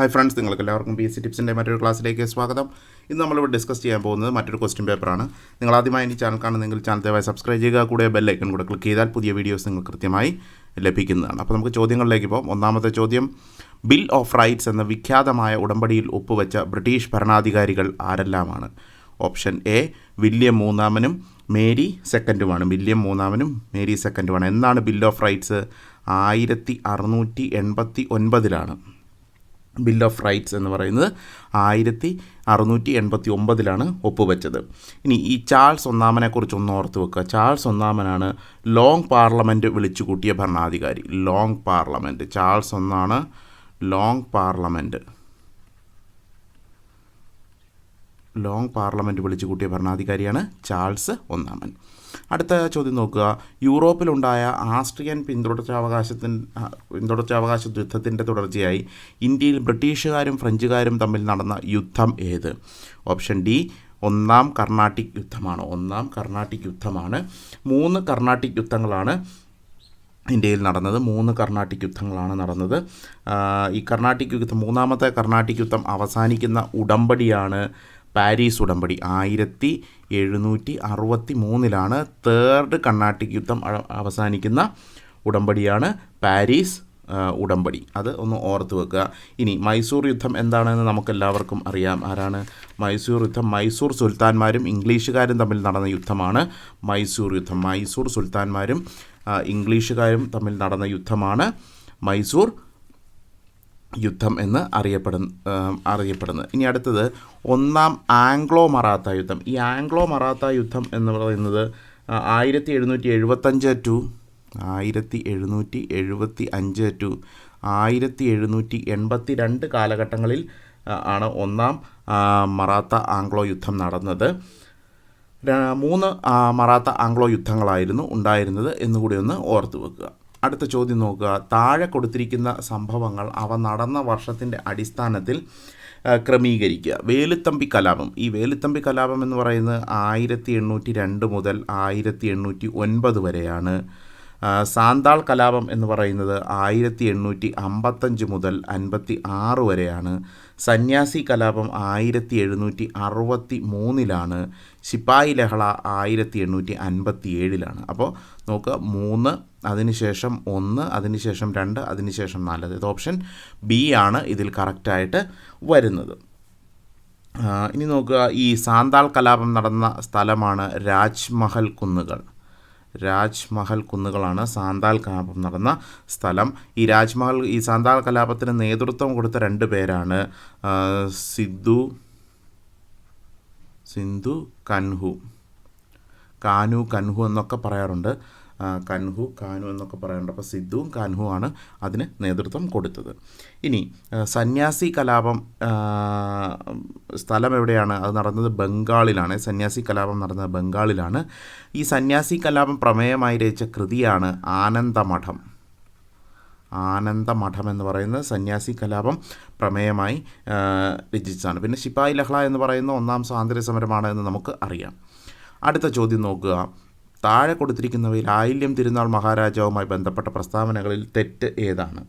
Hi friends നിങ്ങൾക്ക് എല്ലാവർക്കും P S C ടിപ്സിന്റെ മറ്റൊരു ക്ലാസ്സിലേക്ക് സ്വാഗതം. ഇന്ന് നമ്മളിവിടെ ഡിസ്കസ് ചെയ്യാൻ പോകുന്നത് മറ്റൊരു ക്വസ്റ്റ്യൻ പേപ്പറാണ് നിങ്ങൾ ആദ്യമായി ഈ ചാനൽ കാണുന്നെങ്കിൽ ചാനൽ ദയവായി സബ്സ്ക്രൈബ് ചെയ്യുക കൂടെ ബെല്ലൈക്കൺ കൂടെ ക്ലിക്ക് ചെയ്താൽ പുതിയ വീഡിയോസ് നിങ്ങൾ കൃത്യമായി ലഭിക്കുന്നതാണ്. അപ്പോൾ നമുക്ക് ചോദ്യങ്ങളിലേക്ക് പോകാം ഒന്നാമത്തെ ചോദ്യം ബിൽ ഓഫ് റൈറ്റ്സ് എന്ന വിഖ്യാതമായ ഉടമ്പടിയിൽ ഒപ്പുവെച്ച ബ്രിട്ടീഷ് ഭരണാധികാരികൾ ആരെല്ലാമാണ്? ഓപ്ഷൻ എ വില്യം മൂന്നാമനും മേരി സെക്കൻഡുമാണ് വില്യം മൂന്നാമനും മേരി സെക്കൻഡുമാണ് എന്നാണ് ബിൽ ഓഫ് റൈറ്റ്സ് ആയിരത്തി അറുന്നൂറ്റി എൺപത്തി ഒൻപതിലാണ്. ബിൽ ഓഫ് റൈറ്റ്സ് എന്ന് പറയുന്നത് ആയിരത്തി അറുന്നൂറ്റി എൺപത്തി ഒമ്പതിലാണ് ഒപ്പുവെച്ചത്. ഇനി ഈ ചാൾസ് ഒന്നാമനെക്കുറിച്ച് ഒന്ന് ഓർത്ത് വെക്കുക. ചാൾസ് ഒന്നാമനാണ് ലോങ് പാർലമെന്റ് വിളിച്ചു കൂട്ടിയ ഭരണാധികാരി. ലോങ് പാർലമെന്റ് ചാൾസ് ഒന്നാണ് ലോങ് പാർലമെന്റ് ലോങ് പാർലമെന്റ് വിളിച്ചു കൂട്ടിയ ഭരണാധികാരിയാണ് ചാൾസ് ഒന്നാമൻ. അടുത്ത ചോദ്യം നോക്കുക. യൂറോപ്പിലുണ്ടായ ആസ്ട്രിയൻ പിന്തുടർച്ചാവകാശത്തിൻ പിന്തുടർച്ചാവകാശ യുദ്ധത്തിന്റെ തുടർച്ചയായി ഇന്ത്യയിൽ ബ്രിട്ടീഷുകാരും ഫ്രഞ്ചുകാരും തമ്മിൽ നടന്ന യുദ്ധം ഏത്? ഓപ്ഷൻ ഡി ഒന്നാം കർണാട്ടിക് യുദ്ധമാണ്. ഒന്നാം കർണാട്ടിക് യുദ്ധമാണ്. മൂന്ന് കർണാട്ടിക് യുദ്ധങ്ങളാണ് ഇന്ത്യയിൽ നടന്നത്. മൂന്ന് കർണാട്ടിക് യുദ്ധങ്ങളാണ് നടന്നത്. ഈ കർണാട്ടിക് യുദ്ധം മൂന്നാമത്തെ കർണാട്ടിക് യുദ്ധം അവസാനിക്കുന്ന ഉടമ്പടിയാണ് പാരീസ് ഉടമ്പടി. ആയിരത്തി എഴുന്നൂറ്റി അറുപത്തി മൂന്നിലാണ് തേർഡ് കർണാട്ടിക് യുദ്ധം അവസാനിക്കുന്ന ഉടമ്പടിയാണ് പാരീസ് ഉടമ്പടി. അത് ഒന്ന് ഓർത്ത് വെക്കുക. ഇനി മൈസൂർ യുദ്ധം എന്താണെന്ന് നമുക്കെല്ലാവർക്കും അറിയാം. ആരാണ്? മൈസൂർ യുദ്ധം മൈസൂർ സുൽത്താൻമാരും ഇംഗ്ലീഷുകാരും തമ്മിൽ നടന്ന യുദ്ധമാണ് മൈസൂർ യുദ്ധം. മൈസൂർ സുൽത്താൻമാരും ഇംഗ്ലീഷുകാരും തമ്മിൽ നടന്ന യുദ്ധമാണ് മൈസൂർ യുദ്ധം എന്ന് അറിയപ്പെടുന്ന അറിയപ്പെടുന്നത്. ഇനി അടുത്തത് ഒന്നാം ആംഗ്ലോ മറാത്ത യുദ്ധം. ഈ ആംഗ്ലോ മറാത്ത യുദ്ധം എന്ന് പറയുന്നത് ആയിരത്തി എഴുന്നൂറ്റി എഴുപത്തഞ്ച് ടു ആയിരത്തി എഴുന്നൂറ്റി എഴുപത്തി അഞ്ച് ടു ആയിരത്തി എഴുന്നൂറ്റി എൺപത്തി രണ്ട് കാലഘട്ടങ്ങളിൽ ആണ് ഒന്നാം മറാത്ത ആംഗ്ലോ യുദ്ധം നടന്നത്. മൂന്ന് മറാത്ത ആംഗ്ലോ യുദ്ധങ്ങളായിരുന്നു ഉണ്ടായിരുന്നത് എന്നുകൂടി ഒന്ന് ഓർത്തു വെക്കുക. അടുത്ത ചോദ്യം നോക്കുക. താഴെ കൊടുത്തിരിക്കുന്ന സംഭവങ്ങൾ അവ നടന്ന വർഷത്തിന്റെ അടിസ്ഥാനത്തിൽ ക്രമീകരിക്കുക. വേലുത്തമ്പി കലാപം. ഈ വേലുത്തമ്പി കലാപം എന്ന് പറയുന്നത് ആയിരത്തി എണ്ണൂറ്റി രണ്ട് മുതൽ ആയിരത്തി എണ്ണൂറ്റി ഒൻപത് വരെയാണ്. സാന്താൾ കലാപം എന്ന് പറയുന്നത് ആയിരത്തി എണ്ണൂറ്റി അമ്പത്തഞ്ച് മുതൽ അൻപത്തി ആറ് വരെയാണ്. സന്യാസി കലാപം ആയിരത്തി എഴുന്നൂറ്റി അറുപത്തി മൂന്നിലാണ് ശിപ്പായി ലഹള ആയിരത്തി എണ്ണൂറ്റി അൻപത്തി ഏഴിലാണ് അപ്പോൾ നോക്കുക മൂന്ന് അതിനുശേഷം ഒന്ന് അതിനുശേഷം രണ്ട് അതിനുശേഷം നാല്. അതായത് ഓപ്ഷൻ ബി ആണ് ഇതിൽ കറക്റ്റായിട്ട് വരുന്നത്. ഇനി നോക്കുക ഈ സാന്താൾ കലാപം നടന്ന സ്ഥലമാണ് രാജ്മഹൽ കുന്നുകൾ. രാജ്മഹൽ കുന്നുകളാണ് സാന്താൽ കലാപം നടന്ന സ്ഥലം. ഈ രാജ്മഹൽ ഈ സാന്താൽ കലാപത്തിന് നേതൃത്വം കൊടുത്ത രണ്ട് പേരാണ് സിദ്ധു സിന്ധു കൻഹു കാനു കൻഹു എന്നൊക്കെ പറയാറുണ്ട്. കൻഹു കാനു എന്നൊക്കെ പറയാറുണ്ട് അപ്പോൾ സിദ്ധുവും കാൻഹുവാണ് അതിന് നേതൃത്വം കൊടുത്തത്. ഇനി സന്യാസി കലാപം സ്ഥലം എവിടെയാണ്? അത് നടന്നത് ബംഗാളിലാണ്. സന്യാസി കലാപം നടന്നത് ബംഗാളിലാണ്. ഈ സന്യാസി കലാപം പ്രമേയമായി രചിച്ച കൃതിയാണ് ആനന്ദമഠം. ആനന്ദമഠം എന്ന് പറയുന്നത് സന്യാസി കലാപം പ്രമേയമായി രചിച്ചതാണ്. പിന്നെ ശിപ്പായി ലഹള എന്ന് പറയുന്ന ഒന്നാം സ്വാതന്ത്ര്യ സമരമാണ് എന്ന് നമുക്ക് അറിയാം. അടുത്ത ചോദ്യം നോക്കുക. താഴെ കൊടുത്തിരിക്കുന്നവയിൽ ആയില്യം തിരുനാൾ മഹാരാജാവുമായി ബന്ധപ്പെട്ട പ്രസ്താവനകളിൽ തെറ്റ് ഏതാണ്?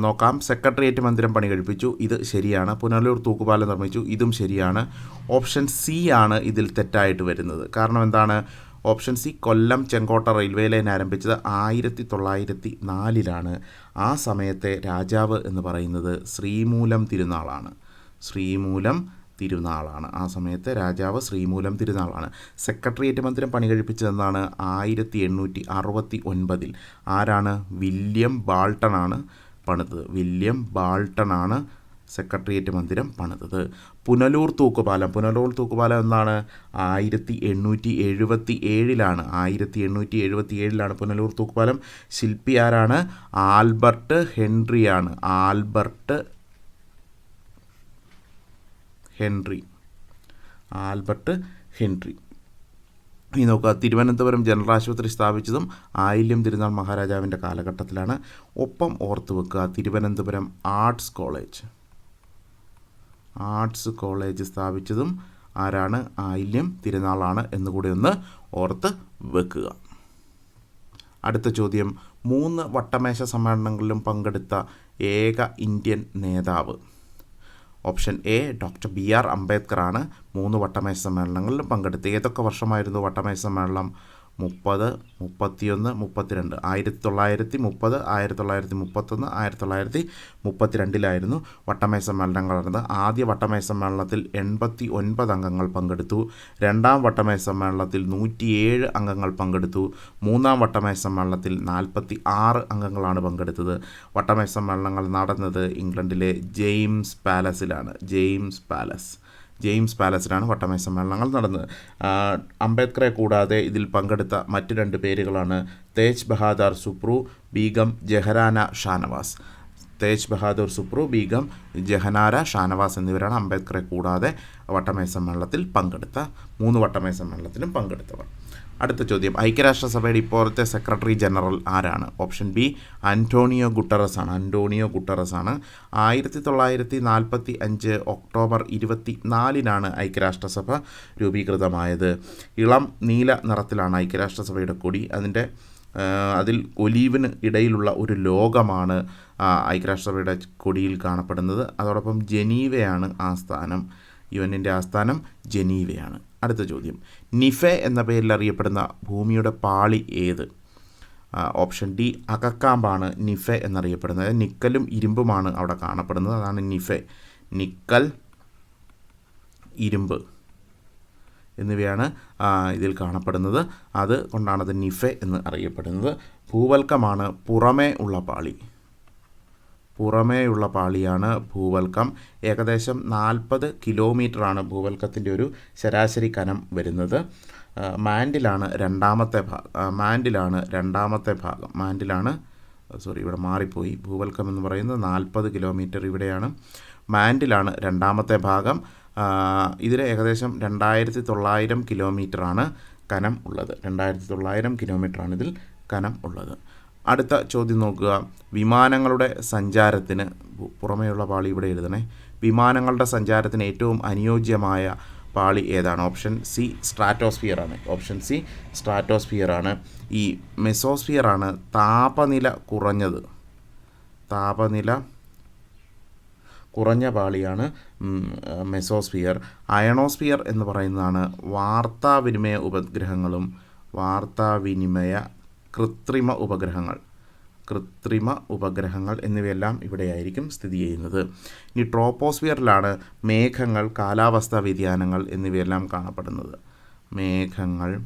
നോക്കാം. സെക്രട്ടേറിയറ്റ് മന്ദിരം പണി കഴിപ്പിച്ചു. ഇത് ശരിയാണ്. പുനലൂർ തൂക്കുപാലം നിർമ്മിച്ചു. ഇതും ശരിയാണ്. ഓപ്ഷൻ സി ആണ് ഇതിൽ തെറ്റായിട്ട് വരുന്നത്. കാരണം എന്താണ്? Option C Kollam Chenkotta railway line ആരംഭിച്ചത് ആയിരത്തി തൊള്ളായിരത്തി നാലിലാണ് ആ സമയത്തെ രാജാവ് എന്ന് പറയുന്നത് ശ്രീമൂലം തിരുനാളാണ്. ശ്രീമൂലം തിരുനാളാണ്. ആ സമയത്ത് രാജാവ് ശ്രീമൂലം തിരുനാളാണ്. സെക്രട്ടേറിയറ്റ് മന്ദിരം പണി കഴിപ്പിച്ചതെന്നാണ് ആയിരത്തി എണ്ണൂറ്റി അറുപത്തി ഒൻപതിൽ ആരാണ്? വില്യം ബാൾട്ടണാണ് പണിതത്. വില്യം ബാൾട്ടണാണ് സെക്രട്ടേറിയറ്റ് മന്ദിരം പണിതത്. പുനലൂർ തൂക്കുപാലം. പുനലൂർ തൂക്കുപാലം എന്നാണ് ആയിരത്തി എണ്ണൂറ്റി എഴുപത്തി ഏഴിലാണ് ആയിരത്തി എണ്ണൂറ്റി എഴുപത്തി ഏഴിലാണ് പുനലൂർ തൂക്കുപാലം. ശില്പി ആരാണ്? Albert ഹെൻറിയാണ്. Albert Henry. Albert Henry. ഈ നോക്കുക തിരുവനന്തപുരം ജനറൽ ആശുപത്രി സ്ഥാപിച്ചതും ആയില്യം തിരുനാൾ മഹാരാജാവിന്റെ കാലഘട്ടത്തിലാണ്. ഒപ്പം ഓർത്ത് വെക്കുക Thiruvananthapuram arts college. Arts college സ്ഥാപിച്ചതും ആരാണ്? ആയില്യം തിരുനാളാണ് എന്നുകൂടി ഒന്ന് ഓർത്ത് വെക്കുക. അടുത്ത ചോദ്യം മൂന്ന് വട്ടമേശ സമ്മേളനങ്ങളിലും പങ്കെടുത്ത ഏക ഇന്ത്യൻ നേതാവ്. Option A doctor B R Ambedkar ആണ് മൂന്ന് വട്ടമേശ സമ്മേളനങ്ങളിൽ പങ്കെടുത്ത് ഏതൊക്കെ വർഷമായിരുന്നു വട്ടമേശ സമ്മേളനം മുപ്പത് മുപ്പത്തിയൊന്ന് മുപ്പത്തിരണ്ട്. ആയിരത്തി തൊള്ളായിരത്തി മുപ്പത് ആയിരത്തി തൊള്ളായിരത്തി മുപ്പത്തൊന്ന് ആയിരത്തി തൊള്ളായിരത്തി മുപ്പത്തിരണ്ടിലായിരുന്നു വട്ടമേശ സമ്മേളനം നടന്നത് ആദ്യ വട്ടമേശ സമ്മേളനത്തിൽ എൺപത്തി ഒൻപത് അംഗങ്ങൾ പങ്കെടുത്തു. രണ്ടാം വട്ടമേശ സമ്മേളനത്തിൽ നൂറ്റിയേഴ് അംഗങ്ങൾ പങ്കെടുത്തു. മൂന്നാം വട്ടമേശ സമ്മേളനത്തിൽ നാൽപ്പത്തി ആറ് അംഗങ്ങളാണ് പങ്കെടുത്തത്. വട്ടമേശ സമ്മേളനങ്ങൾ നടന്നത് ഇംഗ്ലണ്ടിലെ ജെയിംസ് പാലസിലാണ്. James palace. ജെയിംസ് പാലസിലാണ് വട്ടമേശ സമ്മേളനങ്ങൾ നടന്നത്. അംബേദ്കറെ കൂടാതെ ഇതിൽ പങ്കെടുത്ത മറ്റ് രണ്ട് പേരുകളാണ് തേജ് ബഹാദർ സുപ്രു ബീഗം ജഹരാന ഷാനവാസ്. തേജ് ബഹാദൂർ സുപ്രു ബീഗം ജഹനാര ഷാനവാസ് എന്നിവരാണ് അംബേദ്കറെ കൂടാതെ വട്ടമേശ സമ്മേളനത്തിൽ പങ്കെടുത്ത മൂന്ന് വട്ടമേശ സമ്മേളനത്തിലും പങ്കെടുത്തവർ. അടുത്ത ചോദ്യം. ഐക്യരാഷ്ട്രസഭയുടെ ഇപ്പോഴത്തെ സെക്രട്ടറി ജനറൽ ആരാണ്? ഓപ്ഷൻ ബി അന്റോണിയോ ഗുട്ടറസ് ആണ് അന്റോണിയോ ഗുട്ടറസ് ആണ് ആയിരത്തി തൊള്ളായിരത്തി നാൽപ്പത്തി അഞ്ച് ഒക്ടോബർ ഇരുപത്തി നാലിനാണ് ഐക്യരാഷ്ട്രസഭ രൂപീകൃതമായത്. ഇളം നീല നിറത്തിലാണ് ഐക്യരാഷ്ട്രസഭയുടെ കൊടി. അതിന്റെ അതിൽ ഒലീവിന് ഇടയിലുള്ള ഒരു ലോകമാണ് ഐക്യരാഷ്ട്രസഭയുടെ കൊടിയിൽ കാണപ്പെടുന്നത്. അതോടൊപ്പം ജനീവയാണ് ആസ്ഥാനം. യു എന്നിന്റെ ആസ്ഥാനം ജനീവയാണ്. അടുത്ത ചോദ്യം. നിഫെ എന്ന പേരിൽ അറിയപ്പെടുന്ന ഭൂമിയുടെ പാളി ഏത്? ഓപ്ഷൻ ഡി അകക്കാമ്പാണ് നിഫെ എന്നറിയപ്പെടുന്നത്. നിക്കലും ഇരുമ്പുമാണ് അവിടെ കാണപ്പെടുന്നത്. അതാണ് നിഫെ. നിക്കൽ ഇരുമ്പ് എന്നിവയാണ് ഇതിൽ കാണപ്പെടുന്നത്. അത് കൊണ്ടാണത് നിഫെ എന്ന് അറിയപ്പെടുന്നത്. ഭൂവൽക്കമാണ് പുറമേ ഉള്ള പാളി. പുറമേയുള്ള പാളിയാണ് ഭൂവൽക്കം. ഏകദേശം നാൽപ്പത് കിലോമീറ്ററാണ് ഭൂവൽക്കത്തിന്റെ ഒരു ശരാശരി കനം വരുന്നത്. മാൻഡിലാണ് രണ്ടാമത്തെ ഭാഗം മാൻഡിലാണ് രണ്ടാമത്തെ ഭാഗം. മാൻഡിലാണ് സോറി ഇവിടെ മാറിപ്പോയി. ഭൂവൽക്കം എന്ന് പറയുന്നത് നാൽപ്പത് കിലോമീറ്റർ ഇവിടെയാണ്. മാൻഡിലാണ് രണ്ടാമത്തെ ഭാഗം. ഇതിന് ഏകദേശം രണ്ടായിരത്തി തൊള്ളായിരം കിലോമീറ്ററാണ് കനം ഉള്ളത്. രണ്ടായിരത്തി തൊള്ളായിരം കിലോമീറ്ററാണ് ഇതിൽ കനം ഉള്ളത്. അടുത്ത ചോദ്യം നോക്കുക. വിമാനങ്ങളുടെ സഞ്ചാരത്തിന് പുറമേയുള്ള പാളി ഇവിടെ എഴുതണേ. വിമാനങ്ങളുടെ സഞ്ചാരത്തിന് ഏറ്റവും അനുയോജ്യമായ പാളി ഏതാണ്? ഓപ്ഷൻ സി സ്ട്രാറ്റോസ്ഫിയർ ആണ്. ഓപ്ഷൻ സി സ്ട്രാറ്റോസ്ഫിയർ ആണ്. ഈ മെസോസ്ഫിയർ ആണ് താപനില കുറഞ്ഞത്. താപനില കുറഞ്ഞ പാളിയാണ് മെസോസ്ഫിയർ. അയണോസ്ഫിയർ എന്ന് പറയുന്നതാണ് വാർത്താവിനിമയ ഉപഗ്രഹങ്ങളും വാർത്താവിനിമയ കൃത്രിമ ഉപഗ്രഹങ്ങൾ. കൃത്രിമ ഉപഗ്രഹങ്ങൾ എന്നിവയെല്ലാം ഇവിടെയായിരിക്കും സ്ഥിതി ചെയ്യുന്നത്. ഇനി ട്രോപ്പോസ്ഫിയറിലാണ് മേഘങ്ങൾ കാലാവസ്ഥാ വ്യതിയാനങ്ങൾ എന്നിവയെല്ലാം കാണപ്പെടുന്നത്. മേഘങ്ങൾ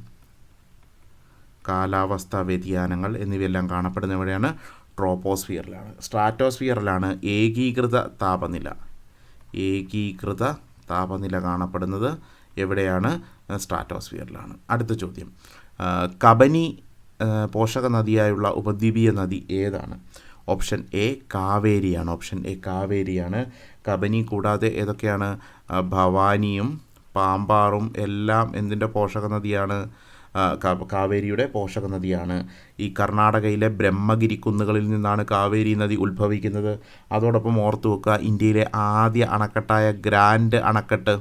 കാലാവസ്ഥാ വ്യതിയാനങ്ങൾ എന്നിവയെല്ലാം കാണപ്പെടുന്ന എവിടെയാണ്? ട്രോപ്പോസ്ഫിയറിലാണ്. സ്ട്രാറ്റോസ്ഫിയറിലാണ് ഏകീകൃത താപനില. ഏകീകൃത താപനില കാണപ്പെടുന്നത് എവിടെയാണ്? സ്ട്രാറ്റോസ്ഫിയറിലാണ്. അടുത്ത ചോദ്യം. കബനി പോഷക നദിയായുള്ള ഉപദ്വീപീയ നദി ഏതാണ്? ഓപ്ഷൻ എ കാവേരിയാണ്. ഓപ്ഷൻ എ കാവേരിയാണ്. കബനി കൂടാതെ ഏതൊക്കെയാണ്? ഭവാനിയും പാമ്പാറും എല്ലാം എന്തിന്റെ പോഷക നദിയാണ്? കാവേരിയുടെ പോഷക നദിയാണ്. ഈ കർണാടകയിലെ ബ്രഹ്മഗിരി കുന്നുകളിൽ നിന്നാണ് കാവേരി നദി ഉത്ഭവിക്കുന്നത്. അതോടൊപ്പം ഓർത്തു വെക്കുക ഇന്ത്യയിലെ ആദ്യ അണക്കെട്ടായ ഗ്രാൻഡ് അണക്കെട്ട്.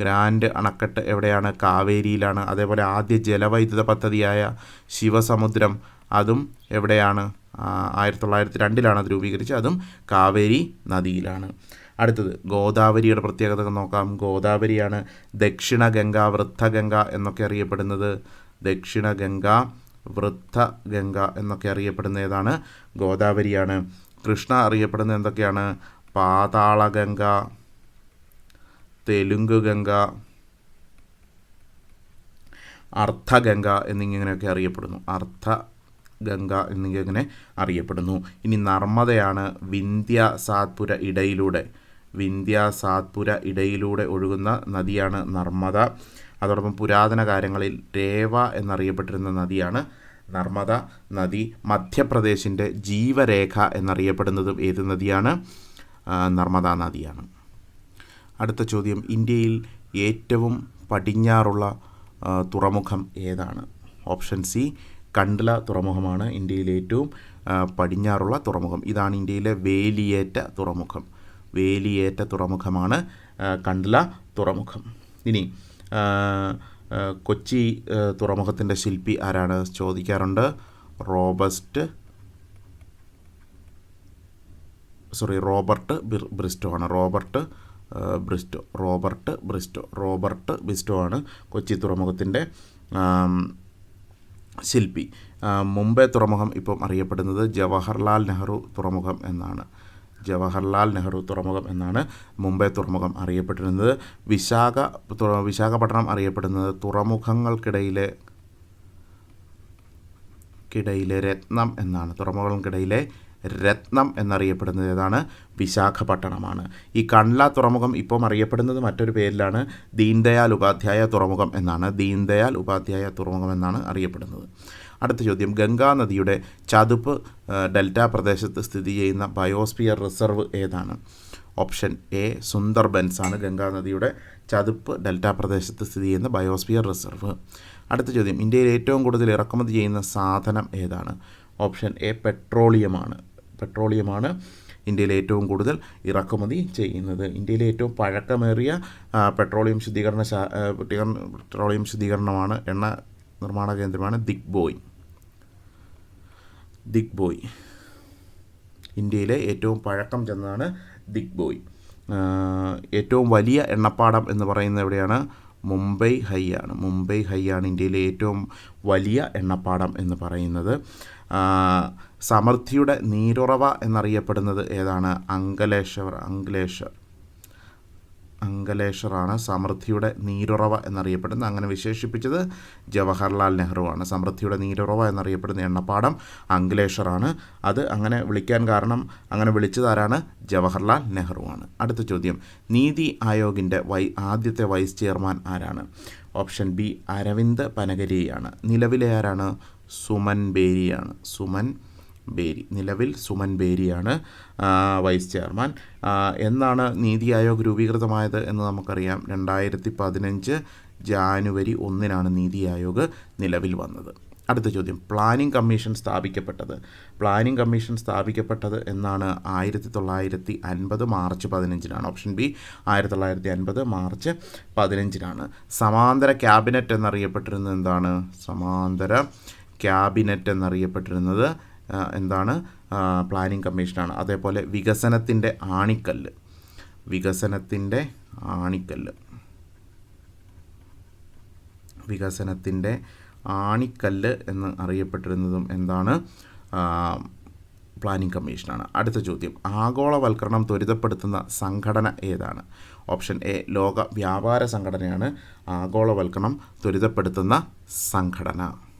ഗ്രാൻഡ് അണക്കെട്ട് എവിടെയാണ്? കാവേരിയിലാണ്. അതേപോലെ ആദ്യ ജലവൈദ്യുത പദ്ധതിയായ ശിവസമുദ്രം അതും എവിടെയാണ്? ആയിരത്തി തൊള്ളായിരത്തി രണ്ടിലാണ് അത് രൂപീകരിച്ചത്. അതും കാവേരി നദിയിലാണ്. അടുത്തത് ഗോദാവരിയുടെ പ്രത്യേകത നോക്കാം. ഗോദാവരിയാണ് ദക്ഷിണ ഗംഗ വൃദ്ധഗംഗ എന്നൊക്കെ അറിയപ്പെടുന്നത്. ദക്ഷിണ ഗംഗ വൃദ്ധ ഗംഗ എന്നൊക്കെ അറിയപ്പെടുന്ന ഏതാണ്? ഗോദാവരിയാണ്. കൃഷ്ണ അറിയപ്പെടുന്ന എന്തൊക്കെയാണ്? പാതാളഗംഗ. തെലുങ്ക് ഗംഗ അർത്ഥഗംഗ എന്നിങ്ങനെയൊക്കെ അറിയപ്പെടുന്നു. അർത്ഥ ഗംഗ എന്നിങ്ങനെ അറിയപ്പെടുന്നു. ഇനി നർമ്മദയാണ് വിന്ധ്യ സാത്പുര ഇടയിലൂടെ. വിന്ധ്യ സാത്പുര ഇടയിലൂടെ ഒഴുകുന്ന നദിയാണ് നർമ്മദ. അതോടൊപ്പം പുരാതന കാര്യങ്ങളിൽ രേവ എന്നറിയപ്പെട്ടിരുന്ന നദിയാണ് നർമ്മദ. നദി മധ്യപ്രദേശിന്റെ ജീവരേഖ എന്നറിയപ്പെടുന്നതും ഏത് നദിയാണ്? നർമ്മദ നദിയാണ്. അടുത്ത ചോദ്യം ഇന്ത്യയിൽ ഏറ്റവും പടിഞ്ഞാറുള്ള തുറമുഖം ഏതാണ്? ഓപ്ഷൻ സി കണ്ടല തുറമുഖമാണ് ഇന്ത്യയിലെ ഏറ്റവും പടിഞ്ഞാറുള്ള തുറമുഖം. ഇതാണ് ഇന്ത്യയിലെ വേലിയേറ്റ തുറമുഖം. വേലിയേറ്റ തുറമുഖമാണ് കണ്ടല തുറമുഖം. ഇനി കൊച്ചി തുറമുഖത്തിന്റെ ശില്പി ആരാണ്? ചോദിക്കാറുണ്ട്. റോബസ്റ്റ് സോറി റോബർട്ട് ബിർ ബ്രിസ്റ്റോ ആണ്. Robert Bristow Robert Bristow Robert Bristow ആണ് കൊച്ചി തുറമുഖത്തിന്റെ ശില്പി. മുംബൈ തുറമുഖം ഇപ്പം അറിയപ്പെടുന്നത് ജവഹർലാൽ നെഹ്റു തുറമുഖം എന്നാണ്. ജവഹർലാൽ നെഹ്റു തുറമുഖം എന്നാണ് മുംബൈ തുറമുഖം അറിയപ്പെട്ടിരുന്നത്. വിശാഖ വിശാഖപട്ടണം അറിയപ്പെടുന്നത് തുറമുഖങ്ങൾക്കിടയിലെ കിടയിലെ രത്നം എന്നാണ്. തുറമുഖങ്ങൾക്കിടയിലെ രത്നം എന്നറിയപ്പെടുന്നത് ഏതാണ്? വിശാഖപട്ടണമാണ്. ഈ കണ്ട തുറമുഖം ഇപ്പം അറിയപ്പെടുന്നത് മറ്റൊരു പേരിലാണ് ദീൻദയാൽ ഉപാധ്യായ തുറമുഖം എന്നാണ്. ദീൻദയാൽ ഉപാധ്യായ തുറമുഖം എന്നാണ് അറിയപ്പെടുന്നത്. അടുത്ത ചോദ്യം. ഗംഗാ നദിയുടെ ചതുപ്പ് ഡെൽറ്റ പ്രദേശത്ത് സ്ഥിതി ചെയ്യുന്ന ബയോസ്ഫിയർ റിസർവ് ഏതാണ്? ഓപ്ഷൻ എ സുന്ദർബൻസ് ആണ് ഗംഗാ നദിയുടെ ചതുപ്പ് ഡെൽറ്റ പ്രദേശത്ത് സ്ഥിതി ചെയ്യുന്ന ബയോസ്ഫിയർ റിസർവ്. അടുത്ത ചോദ്യം. ഇന്ത്യയിൽ ഏറ്റവും കൂടുതൽ ഇറക്കുമതി ചെയ്യുന്ന സാധനം ഏതാണ്? Option A പെട്രോളിയമാണ്. പെട്രോളിയമാണ് ഇന്ത്യയിൽ ഏറ്റവും കൂടുതൽ ഇറക്കുമതി ചെയ്യുന്നത്. ഇന്ത്യയിലെ ഏറ്റവും പഴക്കമേറിയ പെട്രോളിയം ശുദ്ധീകരണ പെട്രോളിയം ശുദ്ധീകരണമാണ് എണ്ണ നിർമ്മാണ കേന്ദ്രമാണ് ദിഗ് ബോയ് ദിഗ് ബോയ് ഇന്ത്യയിലെ ഏറ്റവും പഴക്കം ചെന്നതാണ് ദിഗ് ബോയ് ഏറ്റവും വലിയ എണ്ണപ്പാടം എന്ന് പറയുന്നത് എവിടെയാണ്? മുംബൈ ഹൈ ആണ്. മുംബൈ ഹൈ ആണ് ഇന്ത്യയിലെ ഏറ്റവും വലിയ എണ്ണപ്പാടം എന്ന് പറയുന്നത്. സമൃദ്ധിയുടെ നീരുറവ എന്നറിയപ്പെടുന്നത് ഏതാണ്? അങ്കലേശ്വർ അങ്കലേശ്വർ. അങ്കലേശ്വറാണ് സമൃദ്ധിയുടെ നീരുറവ എന്നറിയപ്പെടുന്നത്. അങ്ങനെ വിശേഷിപ്പിച്ചത് ജവഹർലാൽ നെഹ്റുവാണ് സമൃദ്ധിയുടെ നീരുറവ എന്നറിയപ്പെടുന്ന എണ്ണപ്പാടം അങ്കലേശ്വറാണ് അത് അങ്ങനെ വിളിക്കാൻ കാരണം അങ്ങനെ വിളിച്ചതാരാണ്? ജവഹർലാൽ നെഹ്റുവാണ് അടുത്ത ചോദ്യം. നീതി ആയോഗിന്റെ വൈ ആദ്യത്തെ വൈസ് ചെയർമാൻ ആരാണ്? ഓപ്ഷൻ ബി അരവിന്ദ് പനഗരിയാണ് നിലവിലെ ആരാണ്? സുമൻ ബേരിയാണ്. സുമൻ ബേരി നിലവിൽ സുമൻ ബേരിയാണ് വൈസ് ചെയർമാൻ. എന്നാണ് നീതി ആയോഗ് രൂപീകൃതമായത് എന്ന് നമുക്കറിയാം. രണ്ടായിരത്തി പതിനഞ്ച് ജാനുവരി ഒന്നിനാണ് നീതി ആയോഗ് നിലവിൽ വന്നത്. അടുത്ത ചോദ്യം പ്ലാനിംഗ് കമ്മീഷൻ സ്ഥാപിക്കപ്പെട്ടത്. പ്ലാനിംഗ് കമ്മീഷൻ സ്ഥാപിക്കപ്പെട്ടത് എന്നാണ് ആയിരത്തി തൊള്ളായിരത്തി അൻപത് മാർച്ച് പതിനഞ്ചിനാണ്. ഓപ്ഷൻ ബി ആയിരത്തി തൊള്ളായിരത്തി അൻപത് മാർച്ച് പതിനഞ്ചിനാണ്. സമാന്തര ക്യാബിനറ്റ് എന്നറിയപ്പെട്ടിരുന്നത് എന്താണ്? സമാന്തര ക്യാബിനറ്റ് എന്നറിയപ്പെട്ടിരുന്നത് എന്താണ്? പ്ലാനിംഗ് കമ്മീഷനാണ് അതേപോലെ വികസനത്തിന്റെ ആണിക്കല്ല്. വികസനത്തിന്റെ ആണിക്കല്ല്. വികസനത്തിന്റെ ആണിക്കല്ല് എന്ന് അറിയപ്പെട്ടിരുന്നതും എന്താണ്? പ്ലാനിംഗ് കമ്മീഷനാണ് അടുത്ത ചോദ്യം. ആഗോളവൽക്കരണം ത്വരിതപ്പെടുത്തുന്ന സംഘടന ഏതാണ്? ഓപ്ഷൻ എ ലോക വ്യാപാര സംഘടനയാണ് ആഗോളവൽക്കരണം ത്വരിതപ്പെടുത്തുന്ന സംഘടന.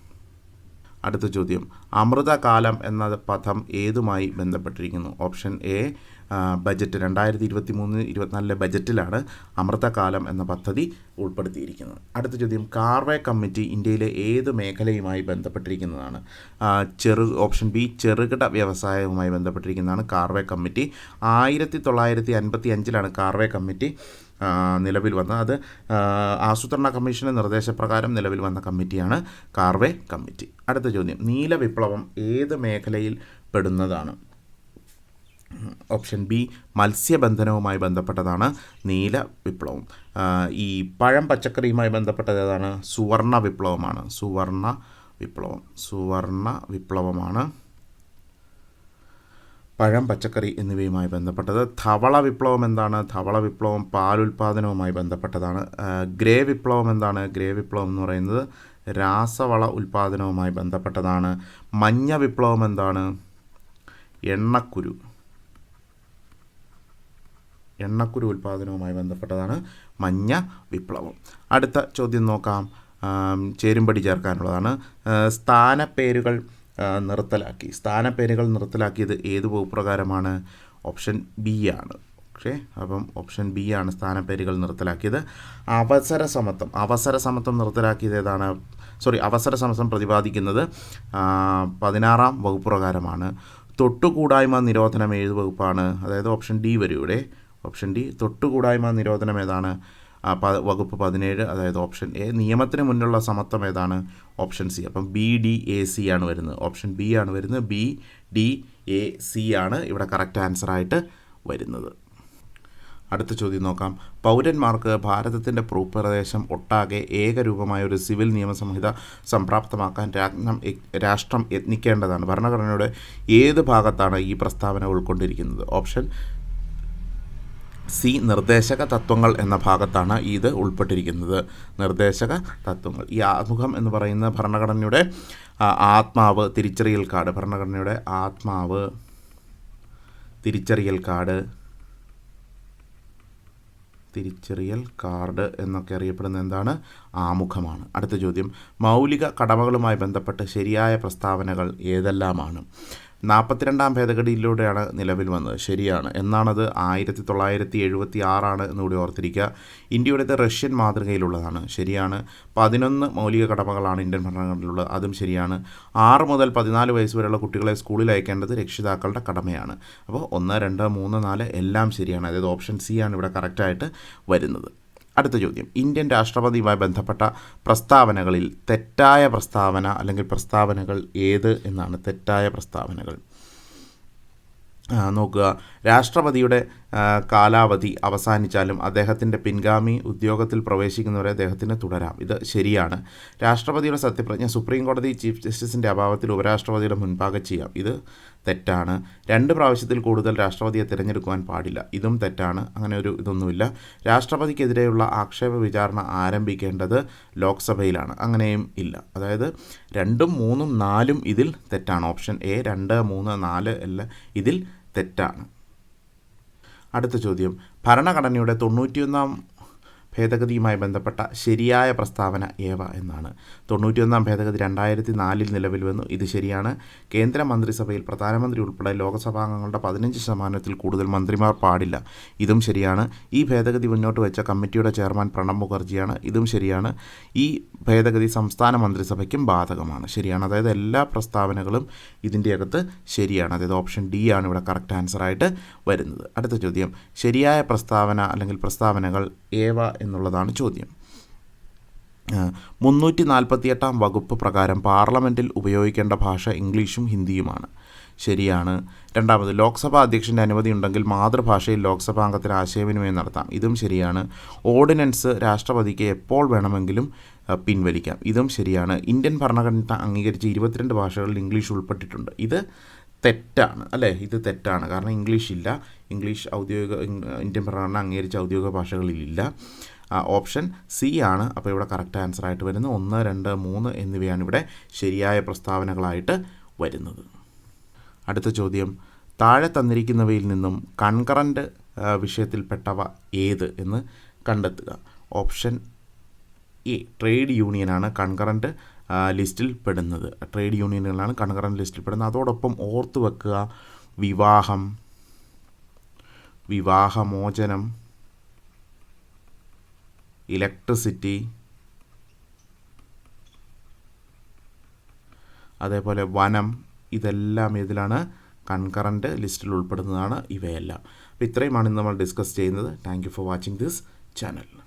അടുത്ത ചോദ്യം. അമൃതകാലം എന്ന പദം ഏതുമായി ബന്ധപ്പെട്ടിരിക്കുന്നു? ഓപ്ഷൻ എ ബജറ്റ് രണ്ടായിരത്തി ഇരുപത്തി മൂന്ന് ഇരുപത്തിനാലിലെ ബജറ്റിലാണ് അമൃതകാലം എന്ന പദ്ധതി ഉൾപ്പെടുത്തിയിരിക്കുന്നത്. അടുത്ത ചോദ്യം കാർവേ കമ്മിറ്റി ഇന്ത്യയിലെ ഏത് മേഖലയുമായി ബന്ധപ്പെട്ടിരിക്കുന്നതാണ്? ചെറു ഓപ്ഷൻ ബി ചെറുകിട വ്യവസായവുമായി ബന്ധപ്പെട്ടിരിക്കുന്നതാണ് കാർവേ കമ്മിറ്റി. ആയിരത്തി തൊള്ളായിരത്തി അൻപത്തി അഞ്ചിലാണ് കാർവേ കമ്മിറ്റി നിലവിൽ വന്ന അത് ആസൂത്രണ കമ്മീഷന്റെ നിർദ്ദേശപ്രകാരം നിലവിൽ വന്ന കമ്മിറ്റിയാണ് കാർവേ കമ്മിറ്റി. അടുത്ത ചോദ്യം. നീല വിപ്ലവം ഏത് മേഖലയിൽ പെടുന്നതാണ്? ഓപ്ഷൻ ബി മത്സ്യബന്ധനവുമായി ബന്ധപ്പെട്ടതാണ് നീല വിപ്ലവം ഈ പഴം പച്ചക്കറിയുമായി ബന്ധപ്പെട്ടത് ഏതാണ്? സുവർണ വിപ്ലവമാണ്. സുവർണ വിപ്ലവം. സുവർണ വിപ്ലവമാണ് പഴം പച്ചക്കറി എന്നിവയുമായി ബന്ധപ്പെട്ടത്. ധവള വിപ്ലവം എന്താണ്? ധവള വിപ്ലവം പാലുൽപാദനവുമായി ബന്ധപ്പെട്ടതാണ്. ഗ്രേ വിപ്ലവം എന്താണ്? ഗ്രേ വിപ്ലവം എന്ന് പറയുന്നത് രാസവള ഉൽപാദനവുമായി ബന്ധപ്പെട്ടതാണ്. മഞ്ഞ വിപ്ലവം എന്താണ്? എണ്ണക്കുരു. എണ്ണക്കുരു ഉൽപാദനവുമായി ബന്ധപ്പെട്ടതാണ് മഞ്ഞ വിപ്ലവം. അടുത്ത ചോദ്യം നോക്കാം. ചേരുംപടി ചേർക്കാനുള്ളതാണ്. സ്ഥാനപ്പേരുകൾ നിർത്തലാക്കി. സ്ഥാനപ്പേരുകൾ നിർത്തലാക്കിയത് ഏത് വകുപ്രകാരമാണ് ഓപ്ഷൻ ബി ആണ്. ഓക്കെ. അപ്പം ഓപ്ഷൻ ബി ആണ് സ്ഥാനപ്പേരുകൾ നിർത്തലാക്കിയത്. അവസര സമത്വം. അവസര സമത്വം നിർത്തലാക്കിയത് ഏതാണ്? സോറി അവസര സമത്വം പ്രതിപാദിക്കുന്നത് പതിനാറാം വകുപ്പ് തൊട്ടുകൂടായ്മ നിരോധനം ഏത് വകുപ്പാണ്? അതായത് ഓപ്ഷൻ ഡി വരും ഇവിടെ. ഓപ്ഷൻ ഡി തൊട്ടുകൂടായ്മ നിരോധനം ഏതാണ്? വകുപ്പ് പതിനേഴ് അതായത് ഓപ്ഷൻ എ നിയമത്തിന് മുന്നിലുള്ള സമത്വം ഏതാണ്? Option C. അപ്പം ബി ഡി എ സി ആണ് വരുന്നത്. ഓപ്ഷൻ ബി ആണ് വരുന്നത്. ബി ഡി എ സി ആണ് ഇവിടെ കറക്റ്റ് ആൻസറായിട്ട് വരുന്നത്. അടുത്ത ചോദ്യം നോക്കാം. പൗരന്മാർക്ക് ഭാരതത്തിന്റെ ഭൂപ്രദേശം ഒട്ടാകെ ഏകരൂപമായ ഒരു സിവിൽ നിയമസംഹിത സംപ്രാപ്തമാക്കാൻ രാജ്ഞം രാഷ്ട്രം യത്നിക്കേണ്ടതാണ്. ഭരണഘടനയുടെ ഏത് ഭാഗത്താണ് ഈ പ്രസ്താവന ഉൾക്കൊണ്ടിരിക്കുന്നത്? ഓപ്ഷൻ സി നിർദ്ദേശക തത്വങ്ങൾ എന്ന ഭാഗത്താണ് ഇത് ഉൾപ്പെട്ടിരിക്കുന്നത്. നിർദ്ദേശക തത്വങ്ങൾ. ഈ ആമുഖം എന്ന് പറയുന്ന ഭരണഘടനയുടെ ആത്മാവ് തിരിച്ചറിയൽ കാർഡ്. ഭരണഘടനയുടെ ആത്മാവ് തിരിച്ചറിയൽ കാർഡ്. തിരിച്ചറിയൽ കാർഡ് എന്നൊക്കെ അറിയപ്പെടുന്ന എന്താണ്? ആമുഖമാണ്. അടുത്ത ചോദ്യം. മൗലിക കടമകളുമായി ബന്ധപ്പെട്ട് ശരിയായ പ്രസ്താവനകൾ ഏതെല്ലാമാണ്? നാൽപ്പത്തിരണ്ടാം ഭേദഗതിയിലൂടെയാണ് നിലവിൽ വന്നത്. ശരിയാണ്. എന്നാണത് ആയിരത്തി തൊള്ളായിരത്തി എഴുപത്തി ആറാണ് എന്നുകൂടി ഓർത്തിരിക്കുക. ഇന്ത്യയുടേത് റഷ്യൻ മാതൃകയിലുള്ളതാണ്. ശരിയാണ്. പതിനൊന്ന് മൗലിക കടമകളാണ് ഇന്ത്യൻ ഭരണഘടനയിലുള്ളത്. അതും ശരിയാണ്. ആറ് മുതൽ പതിനാല് വയസ്സ് വരെയുള്ള കുട്ടികളെ സ്കൂളിൽ അയക്കേണ്ടത് രക്ഷിതാക്കളുടെ കടമയാണ്. അപ്പോൾ ഒന്ന് രണ്ട് മൂന്ന് നാല് എല്ലാം ശരിയാണ്. അതായത് ഓപ്ഷൻ സി ആണ് ഇവിടെ കറക്റ്റായിട്ട് വരുന്നത്. അടുത്ത ചോദ്യം. ഇന്ത്യൻ രാഷ്ട്രപതിയുമായി ബന്ധപ്പെട്ട പ്രസ്താവനകളിൽ തെറ്റായ പ്രസ്താവന അല്ലെങ്കിൽ പ്രസ്താവനകൾ ഏത് എന്നാണ് തെറ്റായ പ്രസ്താവനകൾ. നോക്കുക. രാഷ്ട്രപതിയുടെ കാലാവധി അവസാനിച്ചാലും അദ്ദേഹത്തിന്റെ പിൻഗാമി ഉദ്യോഗത്തിൽ പ്രവേശിക്കുന്നവരെ അദ്ദേഹത്തിന് തുടരാം. ഇത് ശരിയാണ്. രാഷ്ട്രപതിയുടെ സത്യപ്രതിജ്ഞ സുപ്രീം കോടതി ചീഫ് ജസ്റ്റിസിന്റെ അഭാവത്തിൽ ഉപരാഷ്ട്രപതിയുടെ മുൻപാകെ ചെയ്യാം. ഇത് തെറ്റാണ്. രണ്ട് പ്രാവശ്യത്തിൽ കൂടുതൽ രാഷ്ട്രപതിയെ തിരഞ്ഞെടുക്കുവാൻ പാടില്ല. ഇതും തെറ്റാണ്. അങ്ങനെ ഒരു ഇതൊന്നുമില്ല. രാഷ്ട്രപതിക്കെതിരെയുള്ള ആക്ഷേപ വിചാരണ ആരംഭിക്കേണ്ടത് ലോക്സഭയിലാണ്. അങ്ങനെയും ഇല്ല. അതായത് രണ്ടും മൂന്നും നാലും ഇതിൽ തെറ്റാണ്. ഓപ്ഷൻ എ രണ്ട് മൂന്ന് നാല് എല്ലാം ഇതിൽ തെറ്റാണ്. അടുത്ത ചോദ്യം. ഭരണഘടനയുടെ തൊണ്ണൂറ്റിയൊന്നാം ഭേദഗതിയുമായി ബന്ധപ്പെട്ട ശരിയായ പ്രസ്താവന ഏവ എന്നാണ്. തൊണ്ണൂറ്റിയൊന്നാം ഭേദഗതി രണ്ടായിരത്തി നാലിൽ നിലവിൽ വന്നു ഇത് ശരിയാണ്. കേന്ദ്ര മന്ത്രിസഭയിൽ പ്രധാനമന്ത്രി ഉൾപ്പെടെ ലോകസഭാംഗങ്ങളുടെ പതിനഞ്ച് ശതമാനത്തിൽ കൂടുതൽ മന്ത്രിമാർ പാടില്ല. ഇതും ശരിയാണ്. ഈ ഭേദഗതി മുന്നോട്ട് വെച്ച കമ്മിറ്റിയുടെ ചെയർമാൻ പ്രണബ് മുഖർജിയാണ്. ഇതും ശരിയാണ്. ഈ ഭേദഗതി സംസ്ഥാന മന്ത്രിസഭയ്ക്കും ബാധകമാണ്. ശരിയാണ്. അതായത് എല്ലാ പ്രസ്താവനകളും ഇതിന്റെ അകത്ത് ശരിയാണ്. അതായത് ഓപ്ഷൻ ഡി ആണ് ഇവിടെ കറക്റ്റ് ആൻസറായിട്ട് വരുന്നത്. അടുത്ത ചോദ്യം. ശരിയായ പ്രസ്താവന അല്ലെങ്കിൽ പ്രസ്താവനകൾ ഏവ എന്നുള്ളതാണ് ചോദ്യം. മുന്നൂറ്റി നാൽപ്പത്തിയെട്ടാം വകുപ്പ് പ്രകാരം പാർലമെന്റിൽ ഉപയോഗിക്കേണ്ട ഭാഷ ഇംഗ്ലീഷും ഹിന്ദിയുമാണ്. ശരിയാണ്. രണ്ടാമത് ലോക്സഭാ അധ്യക്ഷന്റെ അനുമതി ഉണ്ടെങ്കിൽ മാതൃഭാഷയിൽ ലോക്സഭാംഗത്തിന് ആശയവിനിമയം നടത്താം. ഇതും ശരിയാണ്. ഓർഡിനൻസ് രാഷ്ട്രപതിക്ക് എപ്പോൾ വേണമെങ്കിലും പിൻവലിക്കാം. ഇതും ശരിയാണ്. ഇന്ത്യൻ ഭരണഘടന അംഗീകരിച്ച ഇരുപത്തിരണ്ട് ഭാഷകളിൽ ഇംഗ്ലീഷ് ഉൾപ്പെട്ടിട്ടുണ്ട്. ഇത് തെറ്റാണ് അല്ലേ? ഇത് തെറ്റാണ്. കാരണം ഇംഗ്ലീഷ് ഇല്ല. ഇംഗ്ലീഷ് ഔദ്യോഗിക ഇന്ത്യൻ ഭരണഘടന അംഗീകരിച്ച ഔദ്യോഗിക ഭാഷകളിലില്ല. ഓപ്ഷൻ സി ആണ്. അപ്പോൾ ഇവിടെ കറക്റ്റ് ആൻസർ ആയിട്ട് വരുന്നത്. ഒന്ന് രണ്ട് മൂന്ന് എന്നിവയാണ് ഇവിടെ ശരിയായ പ്രസ്താവനകളായിട്ട് വരുന്നത്. അടുത്ത ചോദ്യം. താഴെ തന്നിരിക്കുന്നവയിൽ നിന്നും കൺകറന്റ് വിഷയത്തിൽപ്പെട്ടവ ഏത് എന്ന് കണ്ടെത്തുക. ഓപ്ഷൻ എ ട്രേഡ് യൂണിയനാണ് കൺകറന്റ് ലിസ്റ്റിൽ പെടുന്നത്. ട്രേഡ് യൂണിയനുകളാണ് കൺകറന്റ് ലിസ്റ്റിൽ പെടുന്നത്. അതോടൊപ്പം ഓർത്ത് വെക്കുക വിവാഹം വിവാഹമോചനം ഇലക്ട്രിസിറ്റി അതേപോലെ വനം ഇതെല്ലാം ഇതിലാണ് കൺകറന്റ് ലിസ്റ്റിൽ ഉൾപ്പെടുന്നതാണ് ഇവയെല്ലാം. അപ്പോൾ ഇത്രയുമാണ് ഇന്ന് നമ്മൾ ഡിസ്കസ് ചെയ്യുന്നത്. Thank you for watching this channel